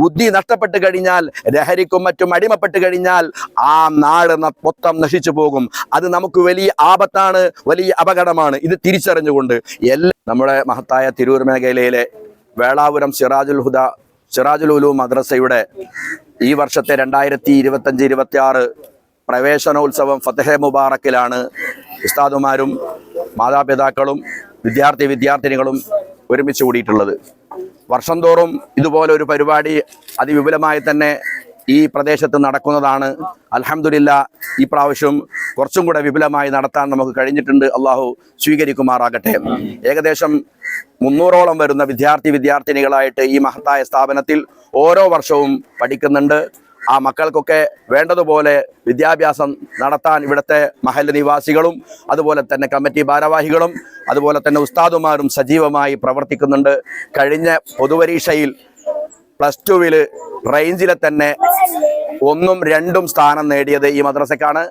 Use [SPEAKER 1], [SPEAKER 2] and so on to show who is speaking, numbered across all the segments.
[SPEAKER 1] ബുദ്ധി നഷ്ടപ്പെട്ട് കഴിഞ്ഞാൽ ലഹരിക്കും മറ്റും അടിമപ്പെട്ട് കഴിഞ്ഞാൽ ആ നാട് മൊത്തം നശിച്ചു പോകും. അത് നമുക്ക് വലിയ ആപത്താണ് വലിയ അപകടമാണ്. ഇത് തിരിച്ചറിഞ്ഞുകൊണ്ട് എല്ലാ നമ്മുടെ മഹത്തായ തിരൂർ മേഖലയിലെ വേളാപുരം സിറാജുൽ ഹുദ സിറാജുൽ ഉലു മദ്രസയുടെ ഈ വർഷത്തെ രണ്ടായിരത്തി ഇരുപത്തഞ്ച് ഇരുപത്തി ആറ് പ്രവേശനോത്സവം ഫത്തഹെ മുബാറക്കിലാണ് ഉസ്താദുമാരും മാതാപിതാക്കളും വിദ്യാർത്ഥി വിദ്യാർത്ഥിനികളും ഒരുമിച്ച് കൂടിയിട്ടുള്ളത്. വർഷം തോറും ഇതുപോലെ ഒരു പരിപാടി അതിവിപുലമായി തന്നെ ഈ പ്രദേശത്ത് നടക്കുന്നതാണ്. അലഹമുല്ല ഈ പ്രാവശ്യം കുറച്ചും കൂടെ വിപുലമായി നടത്താൻ നമുക്ക് കഴിഞ്ഞിട്ടുണ്ട്. അള്ളാഹു സ്വീകരിക്കുമാറാകട്ടെ. ഏകദേശം മുന്നൂറോളം വരുന്ന വിദ്യാർത്ഥി വിദ്യാർത്ഥിനികളായിട്ട് ഈ മഹത്തായ സ്ഥാപനത്തിൽ ഓരോ വർഷവും പഠിക്കുന്നുണ്ട്. ആ മക്കൾക്കൊക്കെ വേണ്ടതുപോലെ വിദ്യാഭ്യാസം നടത്താൻ ഇവിടുത്തെ മഹൽ നിവാസികളും അതുപോലെ തന്നെ കമ്മിറ്റി ഭാരവാഹികളും അതുപോലെ തന്നെ ഉസ്താദുമാരും സജീവമായി പ്രവർത്തിക്കുന്നുണ്ട്. കഴിഞ്ഞ പൊതുപരീക്ഷയിൽ പ്ലസ് ടുവിൽ റേഞ്ചിലെ തന്നെ ഒന്നും രണ്ടും സ്ഥാനം നേടിയത് ഈ മദ്രസക്കാണ്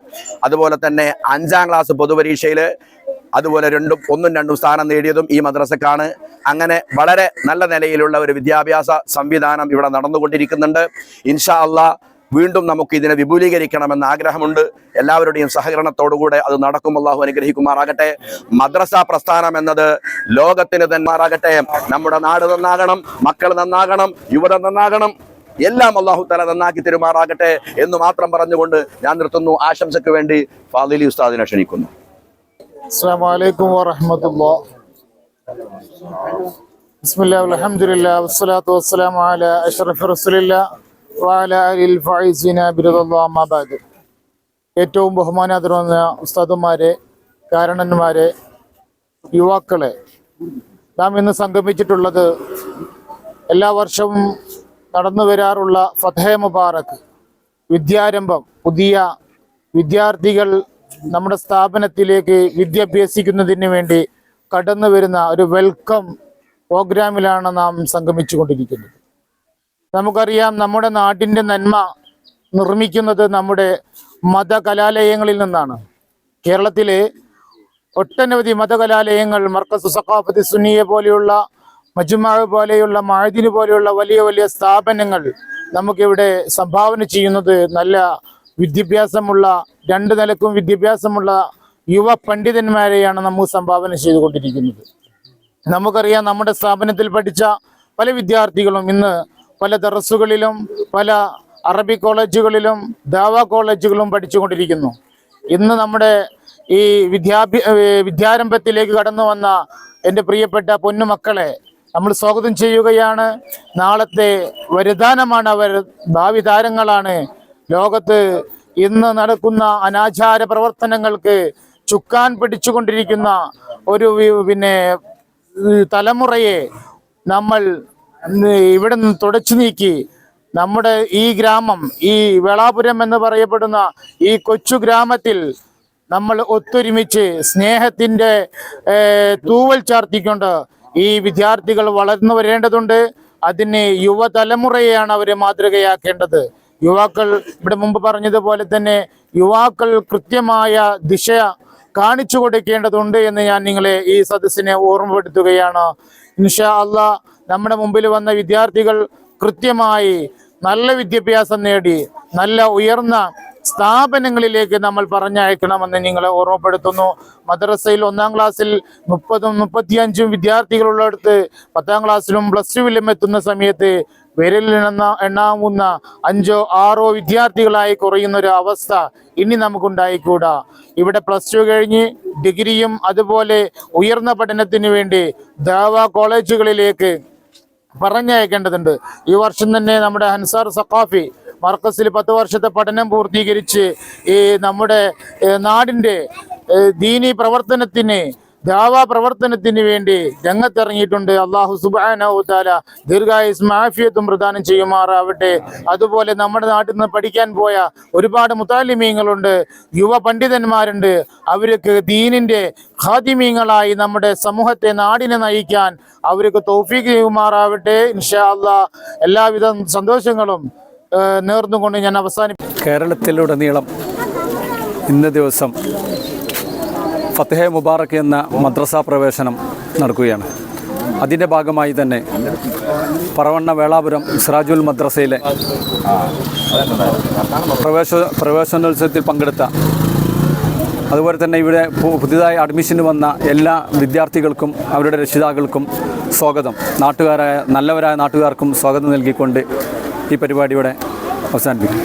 [SPEAKER 1] അതുപോലെ തന്നെ അഞ്ചാം ക്ലാസ് പൊതുപരീക്ഷയിൽ അതുപോലെ രണ്ടും ഒന്നും രണ്ടും സ്ഥാനം നേടിയതും ഈ മദ്രസക്കാണ്. അങ്ങനെ വളരെ നല്ല നിലയിലുള്ള ഒരു വിദ്യാഭ്യാസ സംവിധാനം ഇവിടെ നടന്നുകൊണ്ടിരിക്കുന്നുണ്ട്. ഇൻഷാ അള്ളാ വീണ്ടും നമുക്ക് ഇതിനെ വിപുലീകരിക്കണമെന്ന് ആഗ്രഹമുണ്ട്. എല്ലാവരുടെയും സഹകരണത്തോടുകൂടെ അത് നടക്കും. അള്ളാഹു അനുഗ്രഹിക്കുമാറാകട്ടെ. മദ്രസ പ്രസ്ഥാനം എന്നത് ലോകത്തിന് തന്മാറാകട്ടെ. നമ്മുടെ നാട് നന്നാകണം. മക്കൾ നന്നാകണം. യുവത നന്നാകണം. എല്ലാം അള്ളാഹു തല നന്നാക്കി തെരുമാറാകട്ടെ എന്ന് മാത്രം പറഞ്ഞുകൊണ്ട് ഞാൻ നിർത്തുന്നു. ആശംസയ്ക്ക് വേണ്ടി ഫാദിലി ഉസ്താദിനെ ക്ഷണിക്കുന്നു.
[SPEAKER 2] السلام عليكم ورحمة الله بسم الله والحمد لله والصلاة والسلام على أشرف رسول الله وعلى آله الفائزين برضا الله ما بعد ഏറ്റവും ബഹുമാനാദരവുന്ന ഉസ്താദുമാരെ കാരണന്മാരെ യുവാക്കളെ നാം ഇന്ന് സംഗമിച്ചിട്ടുള്ളത് എല്ലാ വർഷവും നടന്നു വരാറുള്ള ഫതഹ മുബാറക്ക് വിദ്യാരംഭം പുതിയ വിദ്യാർത്ഥികൾ നമ്മുടെ സ്ഥാപനത്തിലേക്ക് വിദ്യാഭ്യസിക്കുന്നതിന് വേണ്ടി കടന്നു വരുന്ന ഒരു വെൽക്കം പ്രോഗ്രാമിലാണ് നാം സംഗമിച്ചു കൊണ്ടിരിക്കുന്നത് നമുക്കറിയാം നമ്മുടെ നാടിന്റെ നന്മ നിർമ്മിക്കുന്നത് നമ്മുടെ മതകലാലയങ്ങളിൽ നിന്നാണ്. കേരളത്തിലെ ഒട്ടനവധി മതകലാലയങ്ങൾ മർക്കസ് സഖാഫത്ത് സുന്നിയെ പോലെയുള്ള മജുമാവ് പോലെയുള്ള മാഴുദിന് പോലെയുള്ള വലിയ വലിയ സ്ഥാപനങ്ങൾ നമുക്കിവിടെ സംഭാവന ചെയ്യുന്നത് നല്ല വിദ്യാഭ്യാസമുള്ള രണ്ട് നിലക്കും വിദ്യാഭ്യാസമുള്ള യുവ പണ്ഡിതന്മാരെയാണ് നമുക്ക് സംഭാവന ചെയ്തുകൊണ്ടിരിക്കുന്നത്. നമുക്കറിയാം നമ്മുടെ സ്ഥാപനത്തിൽ പഠിച്ച പല വിദ്യാർത്ഥികളും ഇന്ന് പല ദറസുകളിലും പല അറബി കോളേജുകളിലും ദാവ കോളേജുകളും പഠിച്ചുകൊണ്ടിരിക്കുന്നു. ഇന്ന് നമ്മുടെ ഈ വിദ്യാഭ്യ വിദ്യാരംഭത്തിലേക്ക് കടന്നു വന്ന എന്റെ പ്രിയപ്പെട്ട പൊന്നുമക്കളെ നമ്മൾ സ്വാഗതം ചെയ്യുകയാണ്. നാളത്തെ വരുദാനമാണ് അവർ ഭാവി താരങ്ങളാണ് ലോകത്ത് ഇന്ന് നടക്കുന്ന അനാചാര പ്രവർത്തനങ്ങൾക്ക് ചുക്കാൻ പിടിച്ചുകൊണ്ടിരിക്കുന്ന ഒരു പിന്നെ തലമുറയെ നമ്മൾ ഇവിടെ നിന്ന് തുടച്ചു നീക്കി. നമ്മുടെ ഈ ഗ്രാമം ഈ വേളാപുരം എന്ന് പറയപ്പെടുന്ന ഈ കൊച്ചു ഗ്രാമത്തിൽ നമ്മൾ ഒത്തൊരുമിച്ച് സ്നേഹത്തിന്റെ തൂവൽ ചാർത്തിക്കൊണ്ട് ഈ വിദ്യാർത്ഥികൾ വളർന്നു വരേണ്ടതുണ്ട്. അതിന് യുവതലമുറയെയാണ് അവരെ മാതൃകയാക്കേണ്ടത്. യുവാക്കൾ ഇവിടെ മുമ്പ് പറഞ്ഞതുപോലെ തന്നെ യുവാക്കൾ കൃത്യമായ ദിശ കാണിച്ചു കൊടുക്കേണ്ടതുണ്ട് എന്ന് ഞാൻ നിങ്ങളെ ഈ സദസ്സിനെ ഓർമ്മപ്പെടുത്തുകയാണ്. ഇൻഷാ അല്ല നമ്മുടെ മുമ്പിൽ വന്ന വിദ്യാർത്ഥികൾ കൃത്യമായി നല്ല വിദ്യാഭ്യാസം നേടി നല്ല ഉയർന്ന സ്ഥാപനങ്ങളിലേക്ക് നമ്മൾ പറഞ്ഞയക്കണമെന്ന് നിങ്ങളെ ഓർമ്മപ്പെടുത്തുന്നു. മദ്രസയിൽ ഒന്നാം ക്ലാസ്സിൽ മുപ്പതും മുപ്പത്തിയഞ്ചും വിദ്യാർത്ഥികളുള്ളിടത്ത് പത്താം ക്ലാസ്സിലും പ്ലസ് ടുവിലും എത്തുന്ന സമയത്ത് വിരലിൽ എണ്ണ എണ്ണാവുന്ന അഞ്ചോ ആറോ വിദ്യാർത്ഥികളായി കുറയുന്ന ഒരു അവസ്ഥ ഇനി നമുക്കുണ്ടായിക്കൂടാ. ഇവിടെ പ്ലസ് ടു കഴിഞ്ഞ് ഡിഗ്രിയും അതുപോലെ ഉയർന്ന പഠനത്തിന് വേണ്ടി ദേവ കോളേജുകളിലേക്ക് പറഞ്ഞയക്കേണ്ടതുണ്ട്. ഈ വർഷം തന്നെ നമ്മുടെ ഹൻസാർ സഖാഫി മർക്കസിൽ പത്ത് വർഷത്തെ പഠനം പൂർത്തീകരിച്ച് ഈ നമ്മുടെ നാടിന്റെ ദീനി പ്രവർത്തനത്തിന് ദാവാ പ്രവർത്തനത്തിന് വേണ്ടി രംഗത്തിറങ്ങിയിട്ടുണ്ട്. അള്ളാഹു സുബാനവുത്താല ദീർഘായുസ് മാഫിയത്തും പ്രദാനം ചെയ്യുമാറാവട്ടെ. അതുപോലെ നമ്മുടെ നാട്ടിൽ നിന്ന് പഠിക്കാൻ പോയ ഒരുപാട് മുത്താലിമീങ്ങളുണ്ട് യുവ പണ്ഡിതന്മാരുണ്ട്. അവർക്ക് ദീനിന്റെ ഖാദിമീങ്ങളായി നമ്മുടെ സമൂഹത്തെ നാടിനെ നയിക്കാൻ അവർക്ക് തൗഫീഖ് ചെയ്യുമാറാവട്ടെ ഇൻഷാ അള്ളാ എല്ലാവിധ സന്തോഷങ്ങളും നേർന്നുകൊണ്ട് ഞാൻ അവസാനിപ്പിക്കും
[SPEAKER 3] കേരളത്തിലുടനീളം ഇന്ന ദിവസം ഫത്തഹെ മുബാറക്ക് എന്ന മദ്രസ പ്രവേശനം നടക്കുകയാണ്. അതിന്റെ ഭാഗമായി തന്നെ പറവണ്ണ വേളാപുരം ഇസ്രാജുൽ മദ്രസയിലെ പ്രവേശ പ്രവേശനോത്സവത്തിൽ പങ്കെടുത്ത അതുപോലെ തന്നെ ഇവിടെ പുതിയതായി അഡ്മിഷന് വന്ന എല്ലാ വിദ്യാർത്ഥികൾക്കും അവരുടെ രക്ഷിതാക്കൾക്കും സ്വാഗതം. നാട്ടുകാരായ നല്ലവരായ നാട്ടുകാർക്കും സ്വാഗതം നൽകിക്കൊണ്ട് ഈ പരിപാടിയുടെ അവസാനിപ്പിക്കും